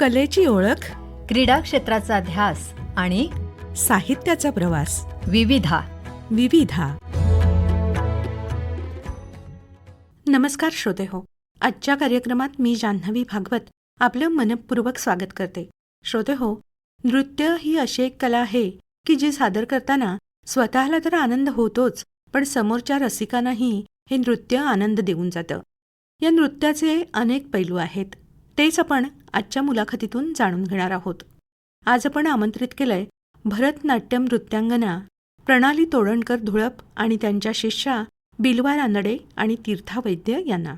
कलेची ओळख क्रीडा क्षेत्राचा ध्यास आणि साहित्याचा प्रवास. विविधा. विविधा. नमस्कार श्रोते हो. आजच्या कार्यक्रमात मी जान्हवी भागवत आपलं मनपूर्वक स्वागत करते. श्रोते हो नृत्य ही अशी एक कला आहे की जी सादर करताना स्वतःला तर आनंद होतोच पण समोरच्या रसिकांनाही हे नृत्य आनंद देऊन जातं. या नृत्याचे अनेक पैलू आहेत. तेच आपण आजच्या मुलाखतीतून जाणून घेणार आहोत. आज आपण आमंत्रित केलंय भरतनाट्यम नृत्यांगना प्रणाली तोडणकर धुळप आणि त्यांच्या शिष्या बिलवा रानडे आणि तीर्था वैद्य यांना.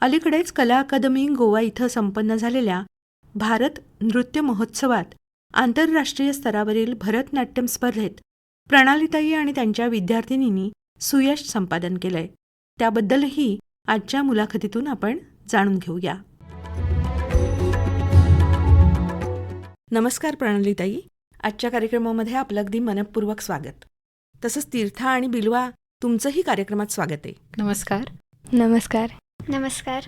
अलीकडेच कला अकादमी गोवा इथं संपन्न झालेल्या भारत नृत्य महोत्सवात आंतरराष्ट्रीय स्तरावरील भरतनाट्यम स्पर्धेत प्रणालीताई आणि त्यांच्या विद्यार्थिनींनी सुयश संपादन केलंय. त्याबद्दलही आजच्या मुलाखतीतून आपण जाणून घेऊया. नमस्कार प्रणालीताई. आजच्या कार्यक्रमामध्ये आपलं अगदी मनपूर्वक स्वागत. तसंच तीर्था आणि बिलवा तुमचंही कार्यक्रमात स्वागत आहे. नमस्कार. नमस्कार. नमस्कार.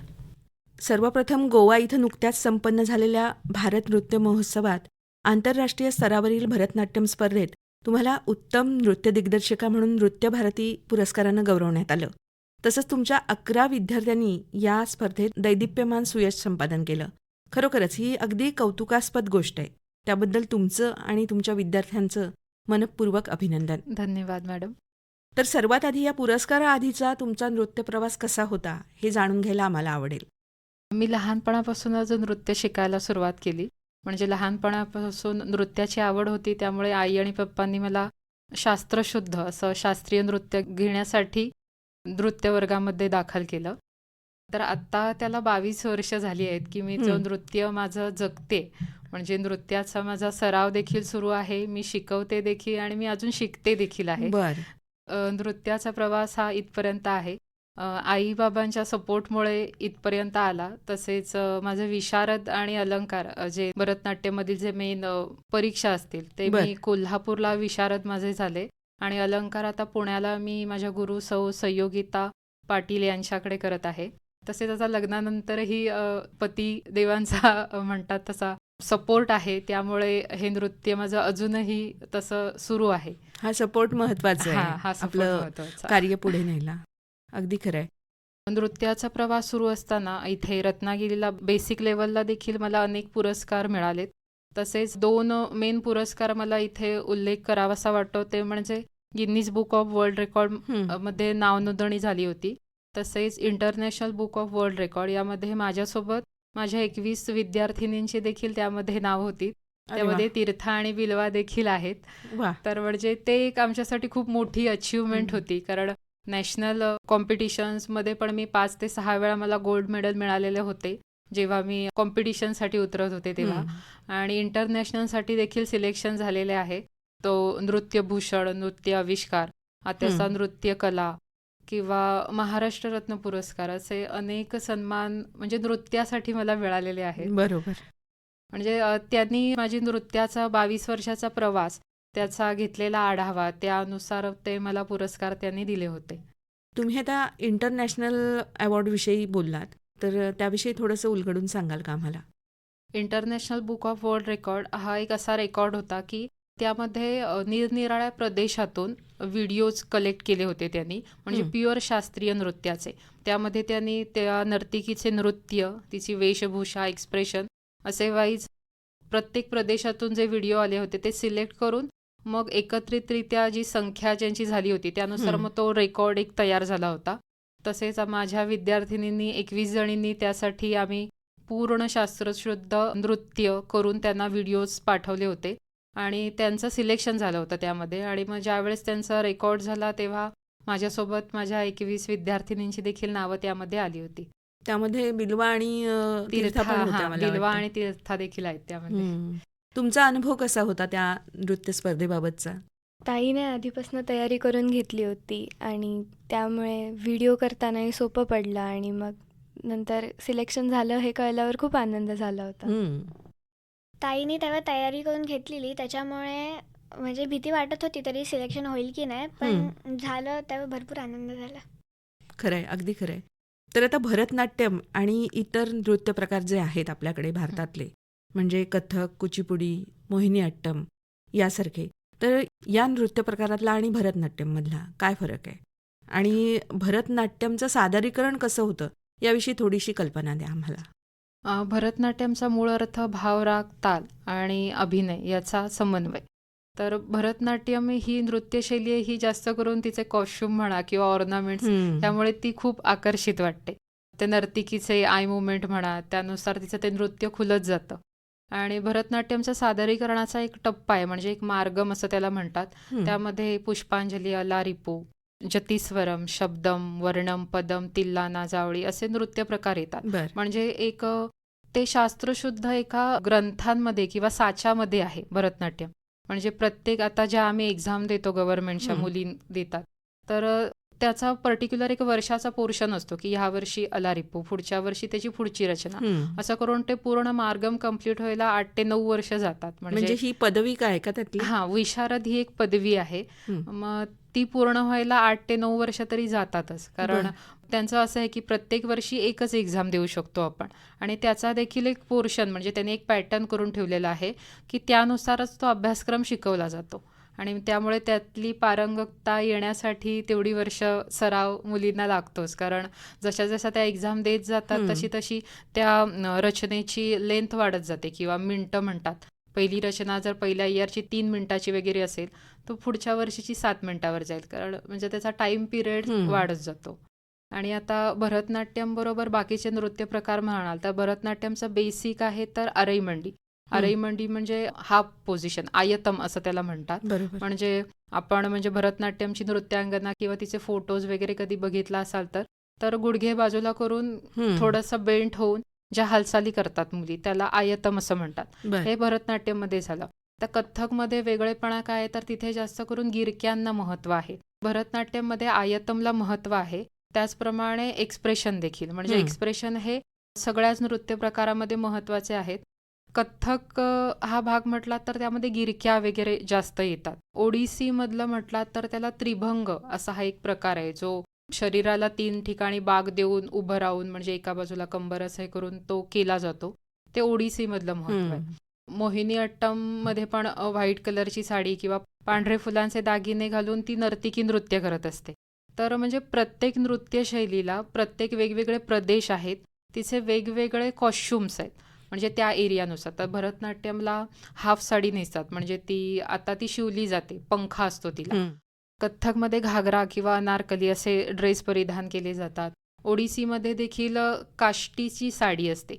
सर्वप्रथम गोवा इथं नुकत्याच संपन्न झालेल्या भारत नृत्य महोत्सवात आंतरराष्ट्रीय स्तरावरील भरतनाट्यम स्पर्धेत तुम्हाला उत्तम नृत्य दिग्दर्शिका म्हणून नृत्य भारती पुरस्कारानं गौरवण्यात आलं. तसंच तुमच्या अकरा विद्यार्थ्यांनी या स्पर्धेत दैदिप्यमान सुयश संपादन केलं. खरोखरच ही अगदी कौतुकास्पद गोष्ट आहे. त्याबद्दल तुमचं आणि तुमच्या विद्यार्थ्यांचं मनपूर्वक अभिनंदन. धन्यवाद मॅडम. तर सर्वात आधी या पुरस्काराआधीचा तुमचा नृत्य प्रवास कसा होता हे जाणून घ्यायला आम्हाला आवडेल. मी लहानपणापासूनच नृत्य शिकायला सुरुवात केली म्हणजे लहानपणापासून नृत्याची आवड होती त्यामुळे आई आणि पप्पांनी मला शास्त्रशुद्ध असं शास्त्रीय नृत्य घेण्यासाठी नृत्य वर्गामध्ये दाखल केलं. तर आत्ता त्याला बावीस वर्ष झाली आहेत की मी जो. नृत्य माझं जगते म्हणजे नृत्याचा माझा सराव देखील सुरू आहे. मी शिकवते देखील आणि मी अजून शिकते देखील आहे. नृत्याचा प्रवास हा इथपर्यंत आहे. आई बाबांच्या सपोर्टमुळे इथपर्यंत आला. तसेच माझं विशारद आणि अलंकार जे भरतनाट्यमधील जे मेन परीक्षा असतील ते. मी कोल्हापूरला विशारद माझे झाले. आणि अलंकार आता पुण्याला मी माझ्या गुरु सौ संयोगिता पाटील यांच्याकडे करत आहे. तसेच आता लग्नानंतरही पती देवांचा म्हणतात तसा सपोर्ट आहे त्यामुळे हे नृत्य माझं अजूनही तसं सुरू आहे. हा सपोर्ट महत्त्वाचा आहे. हा आपलं. कार्य पुढे न्यायला अगदी खरंय नृत्याचा प्रवास सुरू असताना इथे रत्नागिरीला बेसिक लेवलला देखील मला अनेक पुरस्कार मिळालेत. तसेच दोन मेन पुरस्कार मला इथे उल्लेख करावासा वाटतो ते म्हणजे Guinness book of world record. मध्ये नावनोंदणी झाली होती. तसेच international book of world record यामध्ये माझ्यासोबत माझ्या एकवीस विद्यार्थिनींची देखील त्यामध्ये नाव होती. त्यामध्ये तीर्था आणि बिलवा देखील आहेत. तर म्हणजे ते एक आमच्यासाठी खूप मोठी अचीवमेंट. होती. कारण नॅशनल कॉम्पिटिशन्समध्ये पण मी पाच ते सहा वेळा मला गोल्ड मेडल मिळालेले होते. जेव्हा मी कॉम्पिटिशनसाठी उतरत होते तेव्हा. आणि इंटरनॅशनलसाठी देखील सिलेक्शन झालेले आहे. तो नृत्यभूषण नृत्य आविष्कार हम्म. नृत्य कला किंवा महाराष्ट्र रत्न पुरस्कार असे अनेक सन्मान म्हणजे नृत्यासाठी मला मिळालेले आहेत. बरोबर. म्हणजे त्यांनी माझी नृत्याचा बावीस वर्षाचा प्रवास त्याचा घेतलेला आढावा त्यानुसार ते मला पुरस्कार त्यांनी दिले होते. तुम्ही आता इंटरनॅशनल अवॉर्ड विषयी बोललात तर त्याविषयी थोडंसं उलगडून सांगाल का आम्हाला? International book of world record हा एक असा रेकॉर्ड होता की त्यामध्ये निरनिराळ्या प्रदेशातून व्हिडिओज कलेक्ट केले होते त्यांनी म्हणजे हं. प्युअर शास्त्रीय नृत्याचे त्यामध्ये त्यांनी त्या नर्तिकीचे नृत्य तिची वेशभूषा एक्सप्रेशन असे वाईज प्रत्येक प्रदेशातून जे व्हिडिओ आले होते ते सिलेक्ट करून मग एकत्रितरित्या जी संख्या ज्यांची झाली होती त्यानुसार हं. मग तो रेकॉर्ड एक तयार झाला होता तसेच माझ्या विद्यार्थिनींनी एकवीस जणींनी त्यासाठी आम्ही पूर्ण शास्त्रशुद्ध नृत्य करून त्यांना व्हिडिओज पाठवले होते आणि त्यांचं सिलेक्शन झालं होतं त्यामध्ये आणि मग ज्यावेळेस त्यांचा रेकॉर्ड झाला तेव्हा माझ्यासोबत माझ्या एकवीस विद्यार्थिनींची देखील नावं त्यामध्ये आली होती त्यामध्ये बिलवा आणि तीर्था हा बिलवा. आणि तीर्था देखील आहेत त्यामध्ये. तुमचा अनुभव कसा होता त्या नृत्य स्पर्धेबाबतचा ताईने आधीपासून तयारी करून घेतली होती आणि त्यामुळे व्हिडिओ करतानाही सोपं पडलं आणि मग नंतर सिलेक्शन झालं हे कळल्यावर खूप आनंद झाला होता. ताईने तेव्हा तयारी करून घेतलेली. त्याच्यामुळे म्हणजे भीती वाटत होती तरी सिलेक्शन होईल की नाही पण झालं तेव्हा भरपूर आनंद झाला. खरंय अगदी खरंय. तर आता भरतनाट्यम आणि इतर नृत्य प्रकार जे आहेत आपल्याकडे भारतातले म्हणजे कथक कुचिपुडी मोहिनीअट्टम यासारखे तर या नृत्य प्रकारातला आणि भरतनाट्यममधला काय फरक आहे? आणि भरतनाट्यमचं सादरीकरण कसं होतं? याविषयी थोडीशी कल्पना द्या आम्हाला. अ, भरतनाट्यमचा मूळ अर्थ भाव राग ताल आणि अभिनय याचा समन्वय तर भरतनाट्यम ही नृत्यशैली आहे ही जास्त करून तिचे कॉस्ट्युम म्हणा किंवा ऑर्नामेंट्स. त्यामुळे ती खूप आकर्षित वाटते ते नर्तिकीचे आय मुवमेंट म्हणा त्यानुसार तिचं ते नृत्य खुलत जातं आणि भरतनाट्यमचा सादरीकरणाचा एक टप्पा आहे म्हणजे एक मार्गम असं त्याला म्हणतात. त्यामध्ये पुष्पांजली अला रिपू जतीस्वरम शब्दम वर्णम पदम तिल्लाना जावळी असे नृत्य प्रकार येतात. म्हणजे एक ते शास्त्रशुद्ध एका ग्रंथांमध्ये किंवा साच्यामध्ये आहे भरतनाट्यम. म्हणजे प्रत्येक आता ज्या आम्ही एक्झाम देतो गव्हर्नमेंटच्या. मुली देतात तर त्याचा पर्टिक्युलर एक वर्षाचा पोर्शन असतो की ह्या वर्षी अलारिपू पुढच्या वर्षी त्याची पुढची रचना. असं करून ते पूर्ण मार्गम कंप्लीट व्हायला आठ ते नऊ वर्ष जातात. म्हणजे म्हणजे ही पदवी काय का त्यातली? हा विशारद ही एक पदवी आहे. मग ती पूर्ण व्हायला आठ ते नऊ वर्ष तरी जातातच. कारण. त्यांचं असं आहे की प्रत्येक वर्षी एकच एक्झाम देऊ शकतो आपण. आणि त्याचा देखील एक पोर्शन म्हणजे त्यांनी एक पॅटर्न करून ठेवलेला आहे की त्यानुसारच तो अभ्यासक्रम शिकवला जातो. आणि त्यामुळे त्यातली पारंगतता येण्यासाठी तेवढी वर्ष सराव मुलींना लागतोच. कारण जशा जशा त्या एक्झाम देत जातात. तशी तशी त्या रचनेची लेंथ वाढत जाते किंवा मिनटं म्हणतात. पहिली रचना जर पहिल्या इयरची तीन मिनिटाची वगैरे असेल तर पुढच्या वर्षीची सात मिनिटावर जाईल. कारण म्हणजे त्याचा टाइम पिरियड. वाढत जातो. आणि आता भरतनाट्यम बरोबर बाकीचे नृत्य प्रकार म्हणाल तर भरतनाट्यमचं बेसिक आहे तर अरईमंडी अरईमंडी म्हणजे हाफ पोझिशन आयतम असं त्याला म्हणतात. म्हणजे आपण म्हणजे भरतनाट्यमची नृत्यांगना किंवा तिचे फोटोज वगैरे कधी बघितला असाल तर तर गुडघे बाजूला करून. थोडंसं बेंट होऊन ज्या हालचाली करतात मुली त्याला आयतम असं म्हणतात. हे भरतनाट्यममध्ये झालं. तर कथ्थकमध्ये वेगळेपणा काय तर तिथे जास्त करून गिरक्यांना महत्त्व आहे. भरतनाट्यममध्ये आयतमला महत्त्व आहे. त्याचप्रमाणे एक्सप्रेशन देखील. म्हणजे. एक्सप्रेशन हे सगळ्याच नृत्य प्रकारामध्ये महत्त्वाचे आहेत. कथ्थक हा भाग म्हटला तर त्यामध्ये गिरक्या वगैरे जास्त येतात. ओडिसी मधलं म्हटलात तर त्याला त्रिभंग असा हा एक प्रकार आहे जो शरीराला तीन ठिकाणी बाग देऊन उभं राहून म्हणजे एका बाजूला कंबर असं हे करून तो केला जातो. ते ओडिसी मधलं महत्त्व आहे. मोहिनी अट्टममध्ये पण व्हाईट कलरची साडी किंवा पांढरे फुलांचे दागिने घालून ती नर्तिकी नृत्य करत असते. तर म्हणजे प्रत्येक नृत्य शैलीला प्रत्येक वेगवेगळे प्रदेश आहेत. तिचे वेगवेगळे कॉस्ट्युम्स आहेत. म्हणजे त्या एरियानुसार. तर भरतनाट्यमला हाफ साडी नेसतात. म्हणजे ती आता ती शिवली जाते. पंखा असतो तिला. कथ्थकमध्ये घागरा किंवा अनारकली असे ड्रेस परिधान केले जातात. ओडिसीमध्ये देखील काष्टीची साडी असते.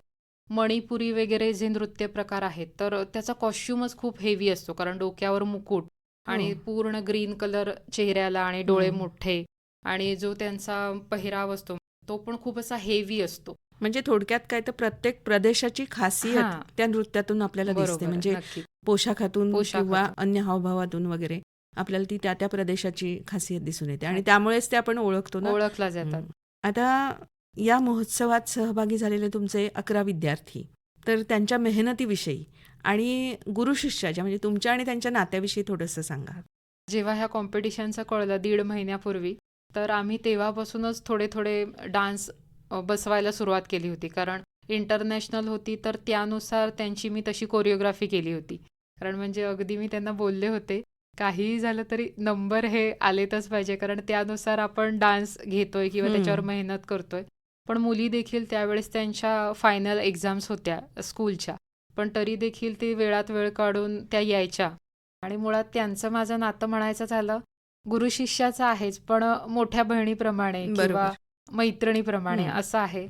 मणिपुरी वगैरे जे नृत्य प्रकार आहेत तर त्याचा कॉस्ट्युमच खूप हेवी असतो. कारण डोक्यावर मुकुट आणि. पूर्ण ग्रीन कलर चेहऱ्याला आणि डोळे. मोठे आणि जो त्यांचा पहिराव असतो तो पण खूप असा हेवी असतो. म्हणजे थोडक्यात काय तर प्रत्येक प्रदेशाची खासियत. त्या नृत्यातून आपल्याला दिसते. म्हणजे पोशाखातून किंवा. अन्य हावभावातून वगैरे आपल्याला ती त्या त्या प्रदेशाची खासियत दिसून येते. आणि त्यामुळेच ते आपण ओळखतो ना. ओळखला जातात. आता या महोत्सवात सहभागी झालेले तुमचे अकरा विद्यार्थी तर त्यांच्या मेहनतीविषयी आणि गुरु शिष्याच्या म्हणजे तुमच्या आणि त्यांच्या नात्याविषयी थोडंसं सांगा. जेव्हा ह्या कॉम्पिटिशनचं कळलं दीड महिन्यापूर्वी तर आम्ही तेव्हापासूनच थोडे थोडे डान्स बसवायला सुरुवात केली होती. कारण इंटरनॅशनल होती तर त्यानुसार त्यांची मी तशी कोरिओग्राफी केली होती. कारण म्हणजे अगदी मी त्यांना बोलले होते काहीही झालं तरी नंबर हे आलेतच पाहिजे. कारण त्यानुसार आपण डान्स घेतोय किंवा. त्याच्यावर मेहनत करतोय. पण मुली देखील त्यावेळेस त्यांच्या फायनल एक्झाम्स होत्या स्कूलच्या पण तरी देखील ते वेळात वेळ काढून त्या यायच्या. आणि मुळात त्यांचं माझं नातं म्हणायचं झालं गुरु शिष्याचं आहेच पण मोठ्या बहिणीप्रमाणे किंवा. मैत्रिणीप्रमाणे. असं आहे.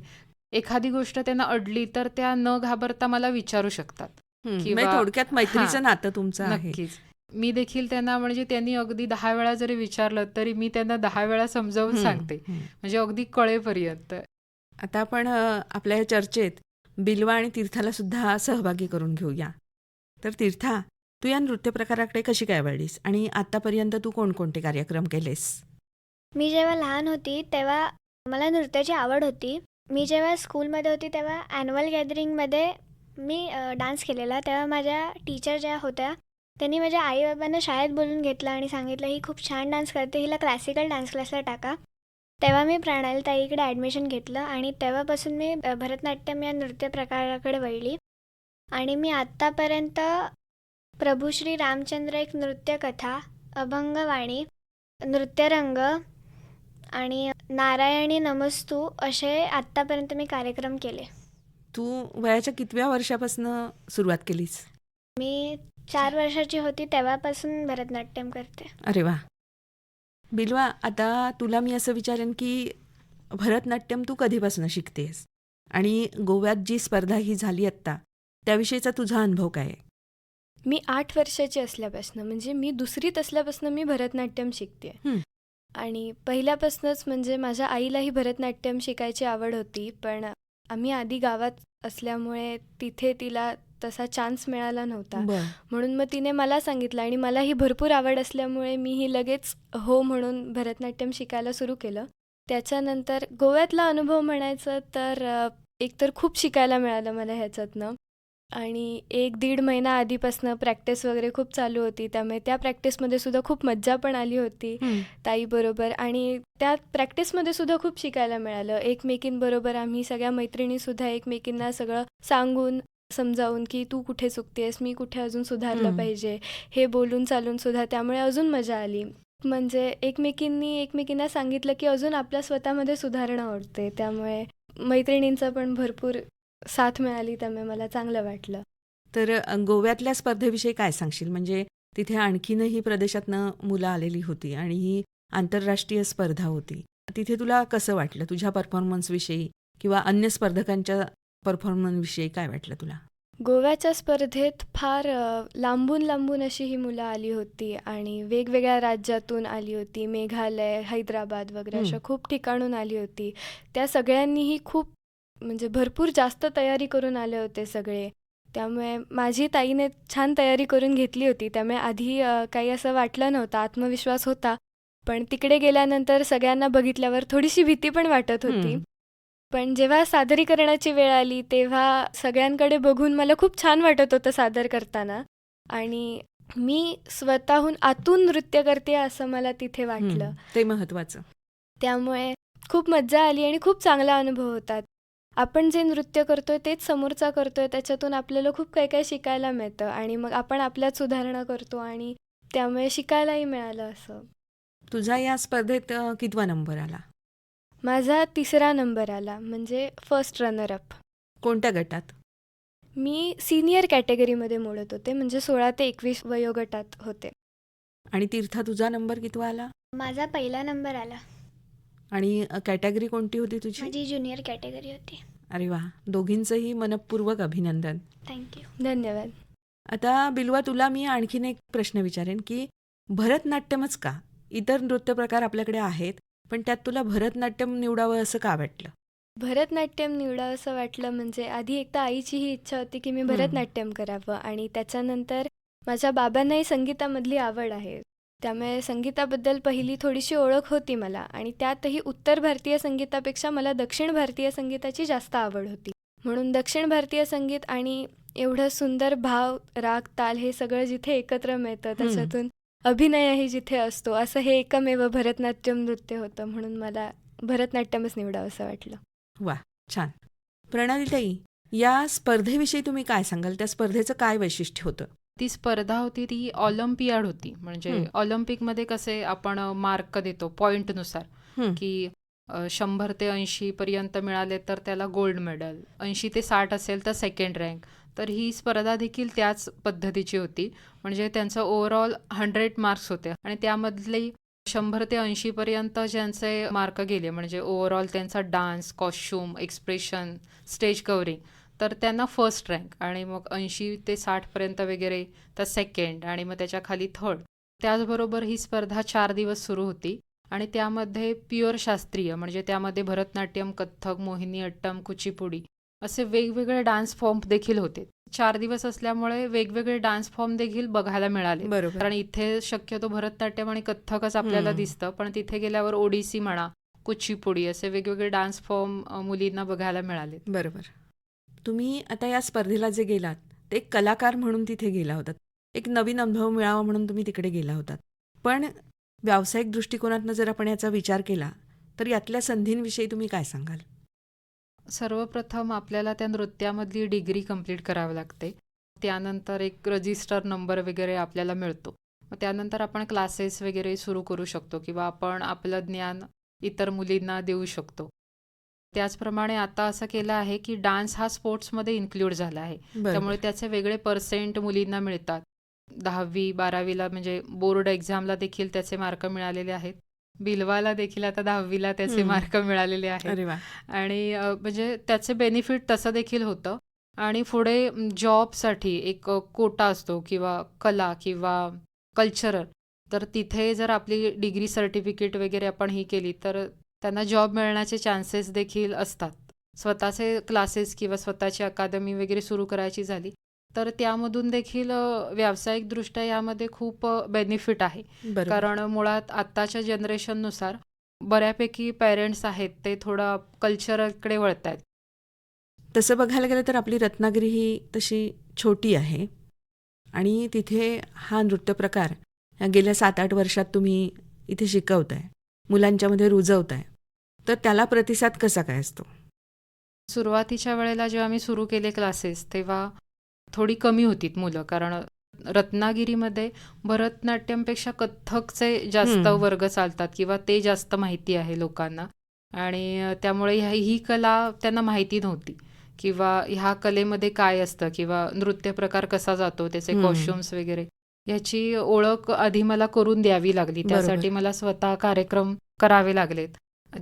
एखादी गोष्ट त्यांना अडली तर त्या न घाबरता मला विचारू शकतात. हं, किंवा- म्हणजे थोडक्यात मैत्रीचं. नातं तुमचं आहे. नक्कीच. मी देखील त्यांना म्हणजे त्यांनी अगदी दहा वेळा जरी विचारलं तरी मी त्यांना दहा वेळा समजावून हं, सांगते. हं. म्हणजे अगदी कळेपर्यंत. आता आपण अ, आपल्या या चर्चेत बिल्वा आणि तीर्थाला सुद्धा सहभागी करून घेऊया. तर तीर्था तू या नृत्य प्रकाराकडे कशी काय वळलीस? आणि आतापर्यंत तू कोणकोणते कार्यक्रम केलेस? मी जेव्हा लहान होती तेव्हा मला नृत्याची आवड होती. मी जेव्हा स्कूलमध्ये होती तेव्हा ॲन्युअल गॅदरिंगमध्ये मी डान्स केलेला. तेव्हा माझ्या टीचर ज्या होत्या त्यांनी माझ्या आईबाबांना शाळेत बोलून घेतलं आणि सांगितलं ही खूप छान डान्स करते. हिला क्लासिकल डान्स क्लासला टाका. तेव्हा मी प्रणाली ताईकडे ॲडमिशन घेतलं आणि तेव्हापासून मी भरतनाट्यम या नृत्य प्रकाराकडे वळली. आणि मी आत्तापर्यंत प्रभू श्री रामचंद्र एक नृत्यकथा अभंगवाणी नृत्यरंग आणि नारायणी नमस्तू असे आत्तापर्यंत मी कार्यक्रम केले. तू वयाच्या कितव्या वर्षापासून सुरुवात केलीस? मी चार वर्षाची होती तेव्हापासून भरतनाट्यम करते. अरे वा. बिलवा आता तुला मी असं विचारेन की भरतनाट्यम तू कधीपासून शिकतेस? आणि गोव्यात जी स्पर्धा ही झाली आत्ता त्याविषयीचा तुझा अनुभव काय आहे? मी आठ वर्षाची असल्यापासून म्हणजे मी दुसरीत असल्यापासून मी भरतनाट्यम शिकते हं. आणि पहिल्यापासूनच म्हणजे माझ्या आईलाही भरतनाट्यम शिकायची आवड होती पण आम्ही आधी गावात असल्यामुळे तिथे तिला तसा चान्स मिळाला नव्हता. म्हणून मग तिने मला सांगितलं आणि मलाही भरपूर आवड असल्यामुळे मीही लगेच हो म्हणून भरतनाट्यम शिकायला सुरू केलं. त्याच्यानंतर गोव्यातला अनुभव म्हणायचं तर एकतर खूप शिकायला मिळालं मला ह्याच्यातनं. आणि एक दीड महिना आधीपासनं प्रॅक्टिस वगैरे खूप चालू होती. त्यामुळे त्या प्रॅक्टिसमध्ये सुद्धा खूप मज्जा पण आली होती ताईबरोबर आणि त्या प्रॅक्टिसमध्ये सुद्धा खूप शिकायला मिळालं. एकमेकींबरोबर आम्ही सगळ्या मैत्रिणीसुद्धा एकमेकींना सगळं सांगून समजावून की तू कुठे चुकतेस मी कुठे अजून सुधारलं हम्म. पाहिजे हे बोलून चालून सुद्धा त्यामुळे अजून मजा आली. म्हणजे एकमेकींनी एकमेकींना सांगितलं की अजून आपल्या स्वतःमध्ये सुधारणा वाटते त्यामुळे मैत्रिणींचा पण भरपूर साथ मिळाली त्यामुळे मला चांगलं वाटलं. तर गोव्यातल्या स्पर्धेविषयी काय सांगशील? म्हणजे तिथे आणखीनही प्रदेशातनं मुलं आलेली होती आणि ही आंतरराष्ट्रीय स्पर्धा होती. तिथे तुला कसं वाटलं? तुझ्या परफॉर्मन्सविषयी किंवा अन्य स्पर्धकांच्या परफॉर्मन्सविषयी काय वाटलं तुला? गोव्याच्या स्पर्धेत फार लांबून लांबून अशी ही मुलं आली होती आणि वेगवेगळ्या राज्यातून आली होती. मेघालय हैदराबाद वगैरे. अशा खूप ठिकाणून आली होती. त्या सगळ्यांनीही खूप म्हणजे भरपूर जास्त तयारी करून आले होते सगळे. त्यामुळे माझी ताईने छान तयारी करून घेतली होती. त्यामुळे आधी काही असं वाटलं नव्हतं. आत्मविश्वास होता. पण तिकडे गेल्यानंतर सगळ्यांना बघितल्यावर थोडीशी भीती पण वाटत होती. पण जेव्हा सादरीकरणाची वेळ आली तेव्हा सगळ्यांकडे बघून मला खूप छान वाटत होतं सादर करताना. आणि मी स्वतःहून आतून नृत्य करते असं मला तिथे वाटलं. ते महत्वाचं त्यामुळे खूप मज्जा आली आणि खूप चांगला अनुभव होता. आपण जे नृत्य करतोय तेच समोरचा करतोय त्याच्यातून आपल्याला खूप काही काही शिकायला मिळतं आणि मग आपण आपल्यात सुधारणा करतो आणि त्यामुळे शिकायलाही मिळालं असं. तुझा या स्पर्धेत कितवा नंबर आला? माझा तिसरा नंबर आला म्हणजे फर्स्ट रनरअप कोणत्या गटात? मी सिनियर कॅटेगरीमध्ये मोडत होते म्हणजे सोळा ते एकवीस वयोगटात होते. आणि तीर्था तुझा नंबर कितवा आला? माझा पहिला नंबर आला. आणि कॅटेगरी कोणती होती तुझी? माझी ज्युनियर कॅटेगरी होती. अरे वा दोघींचंही मनपूर्वक अभिनंदन. थँक्यू धन्यवाद. आता बिलवा तुला मी आणखीन एक प्रश्न विचारेन की भरतनाट्यमच का? इतर नृत्यप्रकार आपल्याकडे आहेत पण त्यात तुला भरतनाट्यम निवडावं असं का वाटलं? भरतनाट्यम निवडावं असं वाटलं म्हणजे आधी एकदा आईची ही इच्छा होती की मी. भरतनाट्यम करावं आणि त्याच्यानंतर माझ्या बाबांनाही संगीतामधली आवड आहे. त्यामुळे संगीताबद्दल पहिली थोडीशी ओळख होती मला आणि त्यातही उत्तर भारतीय संगीतापेक्षा मला दक्षिण भारतीय संगीताची जास्त आवड होती. म्हणून दक्षिण भारतीय संगीत आणि एवढं सुंदर भाव राग ताल हे सगळं जिथे एकत्र मिळतं त्याच्यातून अभिनयही जिथे असतो असं हे एकमेव भरतनाट्यम नृत्य होतं म्हणून मला भरतनाट्यमच निवडावं असं वाटलं. छान. प्रणालीताई या स्पर्धेविषयी तुम्ही काय सांगाल? त्या स्पर्धेचं काय वैशिष्ट्य होतं? ती स्पर्धा होती ती ऑलिम्पियाड होती. म्हणजे. ऑलिम्पिकमध्ये कसे आपण मार्क देतो पॉईंटनुसार हं. की शंभर ते ऐंशी पर्यंत मिळाले तर त्याला गोल्ड मेडल. ऐंशी ते साठ असेल तर सेकंड रँक. तर ही स्पर्धा देखील त्याच पद्धतीची होती. म्हणजे त्यांचं ओव्हरऑल हंड्रेड मार्क्स होते. आणि त्यामधले शंभर ते ऐंशी पर्यंत ज्यांचे मार्क गेले म्हणजे ओव्हरऑल त्यांचा dance costume expression stage covering तर त्यांना फर्स्ट रँक आणि मग ऐंशी ते साठपर्यंत वगैरे तर सेकंड आणि मग त्याच्याखाली थर्ड त्याचबरोबर ही स्पर्धा चार दिवस सुरू होती आणि त्यामध्ये प्युअर शास्त्रीय म्हणजे त्यामध्ये भरतनाट्यम कथ्थक मोहिनी अट्टम कुचिपुडी असे वेगवेगळे डान्स फॉर्म देखील होते. चार दिवस असल्यामुळे वेगवेगळे डान्स फॉर्म देखील बघायला मिळाले. बरोबर. कारण इथे शक्यतो भरतनाट्यम आणि कथ्थकच आपल्याला. दिसतं पण तिथे गेल्यावर ओडिसी म्हणा कुचिपुडी असे वेगवेगळे डान्स फॉर्म मुलींना बघायला मिळाले बरोबर. तुम्ही आता या स्पर्धेला जे गेलात ते एक कलाकार म्हणून तिथे गेला होतात एक नवीन अनुभव मिळावा म्हणून तुम्ही तिकडे गेला होतात पण व्यावसायिक दृष्टिकोनातनं जर आपण याचा विचार केला तर यातल्या संधींविषयी तुम्ही काय सांगाल? सर्वप्रथम आपल्याला त्या नृत्यामधली डिग्री कंप्लीट करावी लागते. त्यानंतर एक रजिस्टर नंबर वगैरे आपल्याला मिळतो. मग त्यानंतर आपण क्लासेस वगैरे सुरू करू शकतो किंवा आपण आपलं ज्ञान इतर मुलींना देऊ शकतो. त्याचप्रमाणे आता असं केलं आहे की डान्स हा स्पोर्ट्समध्ये इन्क्ल्यूड झाला आहे. त्यामुळे त्याचे वेगळे पर्सेंट मुलींना मिळतात. दहावी बारावीला म्हणजे बोर्ड एक्झामला देखील त्याचे मार्क मिळालेले आहेत. बिलवाला देखील आता दहावीला त्याचे. मार्क मिळालेले आहेत. आणि म्हणजे त्याचे बेनिफिट तसं देखील होतं. आणि पुढे जॉबसाठी एक कोटा असतो किंवा कला किंवा कल्चरल तर तिथे जर आपली डिग्री सर्टिफिकेट वगैरे आपण ही केली तर त्यांना जॉब मिळण्याचे चान्सेस देखील असतात. स्वतःचे क्लासेस किंवा स्वतःची अकादमी वगैरे सुरू करायची झाली तर त्यामधून देखील व्यावसायिकदृष्ट्या यामध्ये खूप बेनिफिट आहे. कारण मुळात आत्ताच्या जनरेशननुसार बऱ्यापैकी पेरेंट्स आहेत ते थोडं कल्चरकडे वळत आहेत तसं बघायला गेलं तर आपली रत्नागिरी ही तशी छोटी आहे. आणि तिथे हा नृत्य प्रकार या गेल्या सात आठ वर्षात तुम्ही इथे शिकवताय. मुलांच्यामध्ये रुजवताय. तर त्याला प्रतिसाद कसा काय असतो सुरुवातीच्या वेळेला जेव्हा मी सुरू केले क्लासेस तेव्हा थोडी कमी होतीत मुलं कारण रत्नागिरीमध्ये भरतनाट्यमपेक्षा कथ्थकचे जास्त. वर्ग चालतात किंवा ते जास्त माहिती आहे लोकांना आणि त्यामुळे ह्या- ही कला त्यांना माहिती नव्हती किंवा ह्या कलेमध्ये काय असतं किंवा नृत्य प्रकार कसा जातो त्याचे. कॉस्ट्युम्स वगैरे ह्याची ओळख आधी मला करून द्यावी लागली. त्यासाठी मला स्वतः कार्यक्रम करावे लागलेत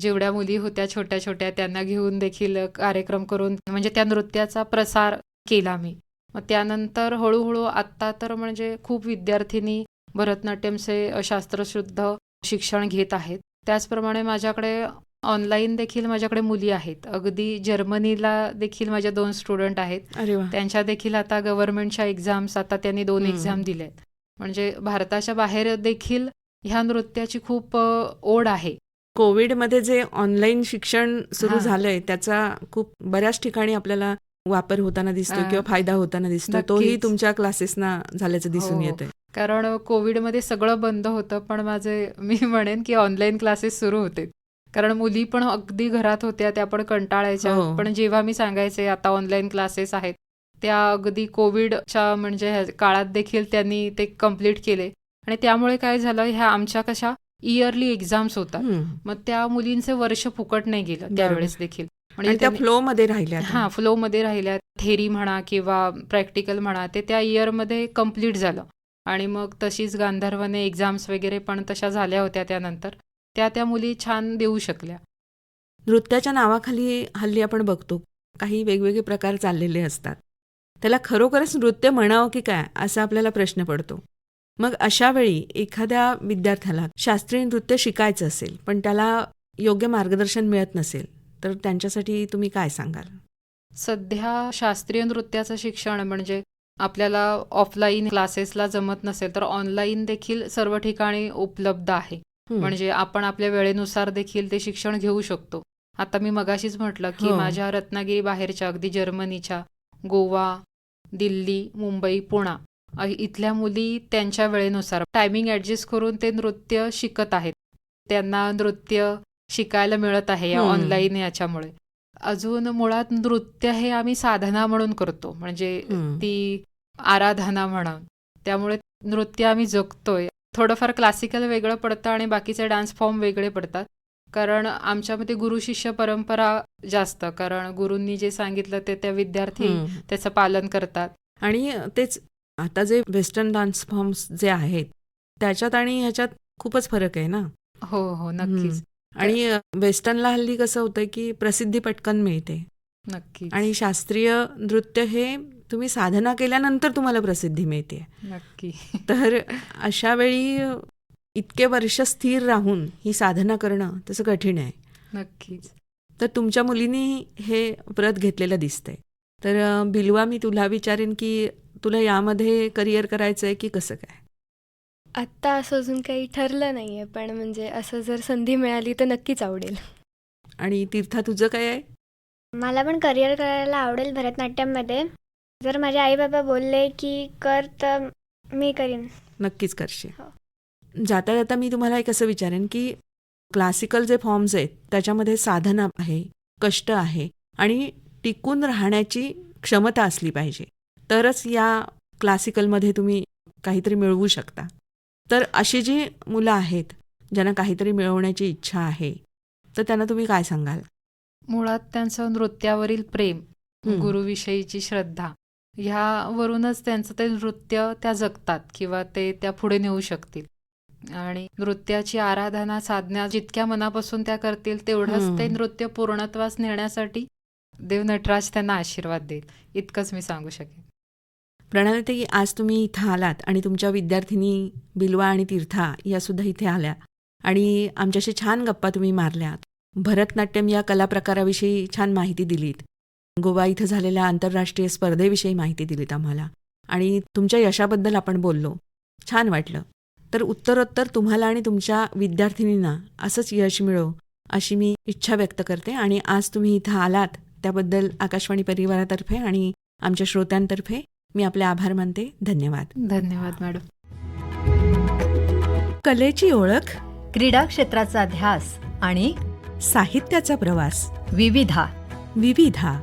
जेवढ्या मुली होत्या छोट्या छोट्या त्यांना घेऊन देखील कार्यक्रम करून म्हणजे त्या नृत्याचा प्रसार केला मी. मग त्यानंतर हळूहळू आत्ता तर म्हणजे खूप विद्यार्थिनी भरतनाट्यमचे शास्त्रशुद्ध शिक्षण घेत आहेत. त्याचप्रमाणे माझ्याकडे ऑनलाईन देखील माझ्याकडे मुली आहेत. अगदी जर्मनीला देखील माझ्या दोन स्टुडंट आहेत. त्यांच्या देखील आता गव्हर्नमेंटच्या एक्झाम्स आता त्यांनी दोन. एक्झाम दिल्यात म्हणजे भारताच्या बाहेर देखील ह्या नृत्याची खूप ओढ आहे. कोविडमध्ये जे ऑनलाईन शिक्षण सुरू. झालंय त्याचा खूप बऱ्याच ठिकाणी आपल्याला वापर होताना दिसतो किंवा फायदा होताना दिसतो तोही. तुमच्या क्लासेसना झाल्याचं दिसून हो. येतंय कारण कोविडमध्ये सगळं बंद होतं पण माझे मी म्हणेन की ऑनलाईन क्लासेस सुरू होते कारण मुली पण अगदी घरात होत्या त्या पण कंटाळायच्या हो. पण जेव्हा मी सांगायचे आता ऑनलाईन क्लासेस आहेत त्या अगदी कोविडच्या म्हणजे काळात देखील त्यांनी ते कंप्लीट केले आणि त्यामुळे काय झालं ह्या आमच्या कशा इयरली एक्झाम्स होतात. मग त्या मुलींचे वर्ष फुकट नाही गेलं त्यावेळेस देखील. आणि त्या फ्लो मध्ये राहिल्या. हा फ्लोमध्ये राहिल्या. थेरी म्हणा किंवा प्रॅक्टिकल म्हणा ते त्या इयरमध्ये कंप्लीट झालं. आणि मग तशीच गांधर्वने एक्झाम्स वगैरे पण तशा झाल्या होत्या त्यानंतर. त्या त्या मुली छान देऊ शकल्या. नृत्याच्या नावाखाली हल्ली आपण बघतो काही वेगवेगळे प्रकार चाललेले असतात. त्याला खरोखरच नृत्य म्हणावं की काय असा आपल्याला प्रश्न पडतो. मग अशा वेळी एखाद्या विद्यार्थ्याला शास्त्रीय नृत्य शिकायचं असेल पण त्याला योग्य मार्गदर्शन मिळत नसेल तर त्यांच्यासाठी तुम्ही काय सांगाल सध्या शास्त्रीय नृत्याचं शिक्षण म्हणजे आपल्याला ऑफलाईन क्लासेसला जमत नसेल तर ऑनलाईन देखील सर्व ठिकाणी उपलब्ध आहे. म्हणजे आपण आपल्या वेळेनुसार देखील ते शिक्षण घेऊ शकतो आता मी मगाशीच म्हटलं की. माझ्या रत्नागिरी बाहेरच्या अगदी जर्मनीच्या गोवा दिल्ली मुंबई पुणा इथल्या मुली त्यांच्या वेळेनुसार टायमिंग ॲडजस्ट करून ते नृत्य शिकत आहेत. त्यांना नृत्य शिकायला मिळत आहे या. ऑनलाईन याच्यामुळे. अजून मुळात नृत्य हे आम्ही साधना म्हणून करतो. म्हणजे. ती आराधना म्हणून त्यामुळे नृत्य आम्ही जगतोय. थोडंफार क्लासिकल वेगळं पडतं आणि बाकीचे डान्स फॉर्म वेगळे पडतात. कारण आमच्यामध्ये गुरु शिष्य परंपरा जास्त. कारण गुरूंनी जे सांगितलं ते त्या विद्यार्थी. त्याचं पालन करतात. आणि तेच आता जे वेस्टर्न डान्स फॉर्म्स जे आहेत त्याच्यात आणि ह्याच्यात खूपच फरक आहे ना? हो हो नक्कीच. आणि वेस्टर्नला हल्ली कसं होतं की प्रसिद्धी पटकन मिळते. नक्कीच. आणि शास्त्रीय नृत्य हे तुम्ही साधना केल्यानंतर तुम्हाला प्रसिद्धी मिळते. नक्की. तर अशा वेळी इतके वर्ष स्थिर राहून ही साधना करणं तसं कठीण आहे. नक्कीच. तर तुमच्या मुलींनी हे व्रत घेतलेलं दिसतंय. तर बिलवा मी तुला विचारेन की तुला यामध्ये करिअर करायचं आहे की कसं काय? आत्ता असं अजून काही ठरलं नाही आहे पण म्हणजे असं जर संधी मिळाली तर नक्कीच आवडेल. आणि तीर्था तुझं काय आहे? मला पण करिअर करायला आवडेल भरतनाट्यममध्ये. जर माझे आई बाबा बोलले की कर तर मी करीन. नक्कीच करशील. हो. जाता जाता मी तुम्हाला एक असं विचारेन की क्लासिकल जे फॉर्म्स आहेत त्याच्यामध्ये साधना आहे कष्ट आहे आणि टिकून राहण्याची क्षमता असली पाहिजे तरच या क्लासिकलमध्ये तुम्ही काहीतरी मिळवू शकता तर अशी जी मुलं आहेत ज्यांना काहीतरी मिळवण्याची इच्छा आहे तर त्यांना तुम्ही काय सांगाल मुळात त्यांचं नृत्यावरील प्रेम. गुरुविषयीची श्रद्धा ह्यावरूनच त्यांचं ते नृत्य त्या जगतात किंवा ते त्या पुढे नेऊ शकतील आणि नृत्याची आराधना साधना जितक्या मनापासून त्या करतील तेवढंच. ते नृत्य पूर्णत्वास नेण्यासाठी देव नटराज त्यांना आशीर्वाद देईल. इतकंच मी सांगू शकेन. प्रणालीताई आज तुम्ही इथं आलात आणि तुमच्या विद्यार्थिनी बिलवा आणि तीर्था यासुद्धा इथे आल्या. आणि आमच्याशी छान गप्पा तुम्ही मारल्यात. भरतनाट्यम या कलाप्रकाराविषयी छान माहिती दिलीत. गोवा इथं झालेल्या आंतरराष्ट्रीय स्पर्धेविषयी माहिती दिलीत आम्हाला. आणि तुमच्या यशाबद्दल आपण बोललो. छान वाटलं. तर उत्तरोत्तर तुम्हाला आणि तुमच्या विद्यार्थिनींना असंच यश मिळो अशी मी इच्छा व्यक्त करते. आणि आज तुम्ही इथं आलात त्याबद्दल आकाशवाणी परिवारातर्फे आणि आमच्या श्रोत्यांतर्फे मी आपले आभार मानते. धन्यवाद. धन्यवाद मॅडम. कलेची ओळख क्रीडा क्षेत्राचा ध्यास आणि साहित्याचा प्रवास. विविधा. विविधा.